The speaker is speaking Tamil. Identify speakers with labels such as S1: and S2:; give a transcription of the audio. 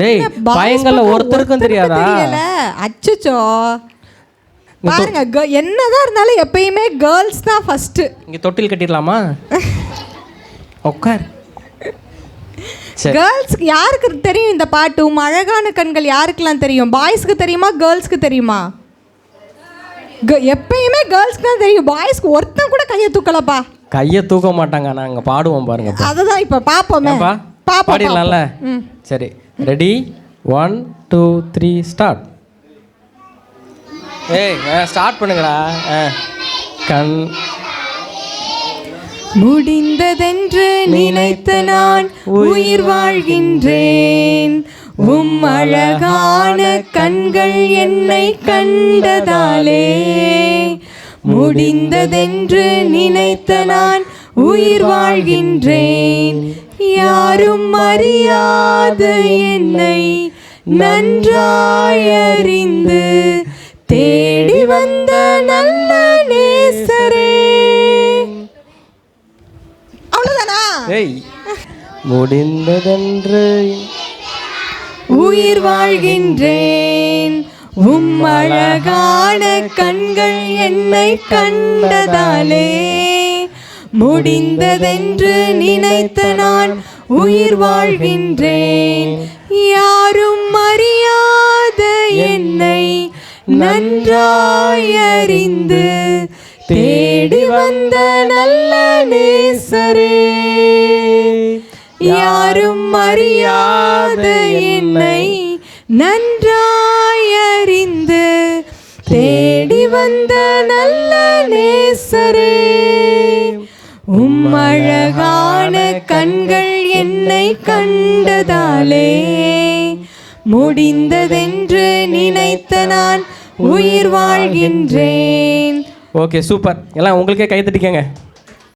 S1: டேய் பையங்கள்ல ஒருத்தருக்கும் தெரியாதா?
S2: தெரியல. அச்சச்சோ. பாருங்க என்னதான் இருந்தாலும் எப்பயுமே கேர்ள்ஸ் தான் ஃபர்ஸ்ட்
S1: இங்க தொட்டில் கட்டிடலாமா? உட்கார்
S2: கேர்ள்ஸ்க்கு யாருக்கு தெரியும் இந்த பாட்டு? உம் அழகான கண்கள் யாருக்கெல்லாம் தெரியும்? பாய்ஸ்க்கு தெரியுமா? கேர்ள்ஸ்க்கு தெரியுமா? எப்பயுமே கேர்ள்ஸ்க்கு தான் தெரியும். பாய்ஸ்க்கு ஒருத்தன் கூட கையை தூக்கலப்பா.
S1: கையை தூக்க மாட்டாங்க நாங்க பாடுவோம் பாருங்க
S2: அதுதான் இப்ப பாப்போம்.
S1: பாடிடலாம்ல. சரி. Ready one two three start ஏய் ஸ்டார்ட் பண்ணுங்கடா. ஆ. கண்.
S2: முடிந்ததென்று நினைத்த நான் உயிர் வாழ்கின்றேன். உம் அழகான கண்கள் என்னை கண்டதாலே. முடிந்ததென்று நினைத்த நான் உயிர் வாழ்கின்றேன். யாரும் அறியாத என்னை நன்றாய் அறிந்து தேடி வந்த நல்ல நேசரே. அவ்வளவுதானா?
S1: முடிந்ததென்று.
S2: உயிர் வாழ்கின்றேன். உம் அழகான கண்கள் என்னை கண்டதாலே. முடிந்ததென்று நினைத்த நான் உயிர் வாழ்கின்றேன். யாரும் அறியாத என்னை நன்றாயறிந்து தேடி வந்த நல்ல நேசரே. யாரும் அறியாத என்னை நன்றாயறிந்து தேடி வந்த நல்ல நேசரே. உம் அழகான கண்கள் என்னை கண்டதாலே. முடிந்ததென்று நினைத்த நான் உயிர் வாழ்கின்றேன்.
S1: ஓகே சூப்பர் எல்லாம் உங்களுக்கே கை தட்டிக்கங்க.